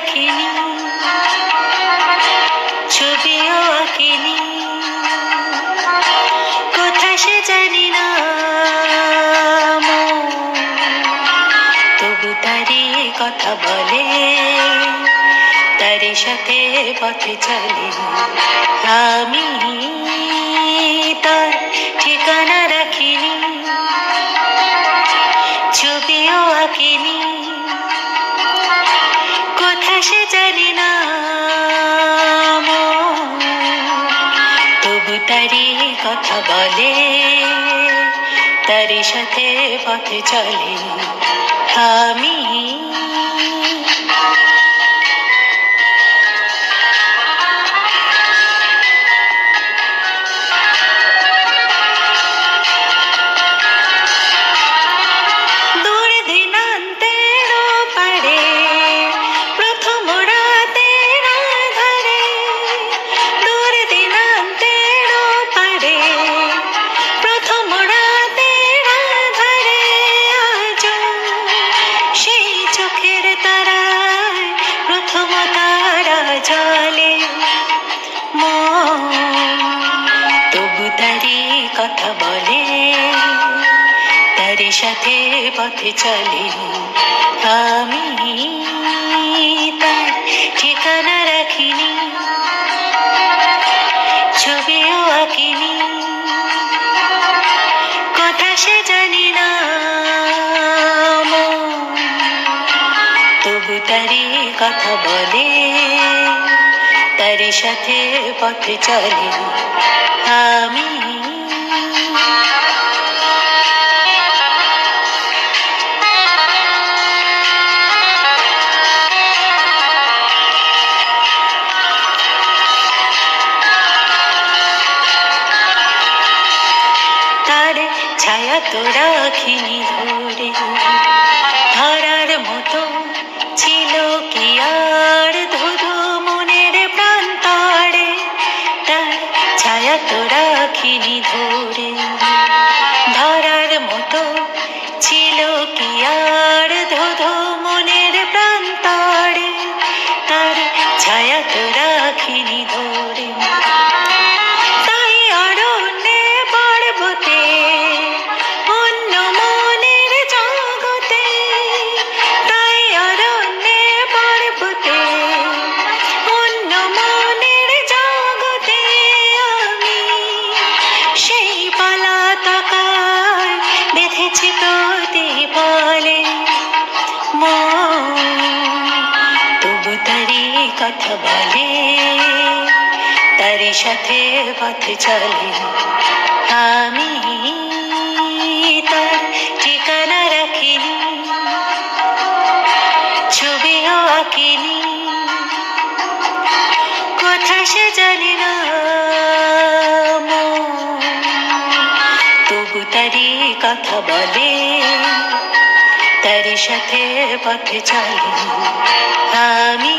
রাখিনি ছবিও আঁকিনি। কোথা সে জানি না তবু তারি কথা বলে, তারি সাথে পথে চলি আমি তার ঠিকানা রাখিনি। জানি না। তবু তারি কথা বলে তারি সাথে পথে চলে আমি তারা তবু তারি কথা বলে তারি সাথে পথে চলে। আমি তার ঠিকানা রাখিনি। তারি কথা বলে তার সাথে পথে চলে। আমি তার ছায়া তো রাখিনি। ছায়া তো রাখিনি ধরে ধরার মতো ছিল কি আর? কথা বলে, তারি সাথে পথে চলে। আমি তার ঠিকানা রাখিনি, ছবিও আঁকিনি। কথা সে জানি না। তবু তারি কথা বলে, তারি সাথে পথে চলে। আমি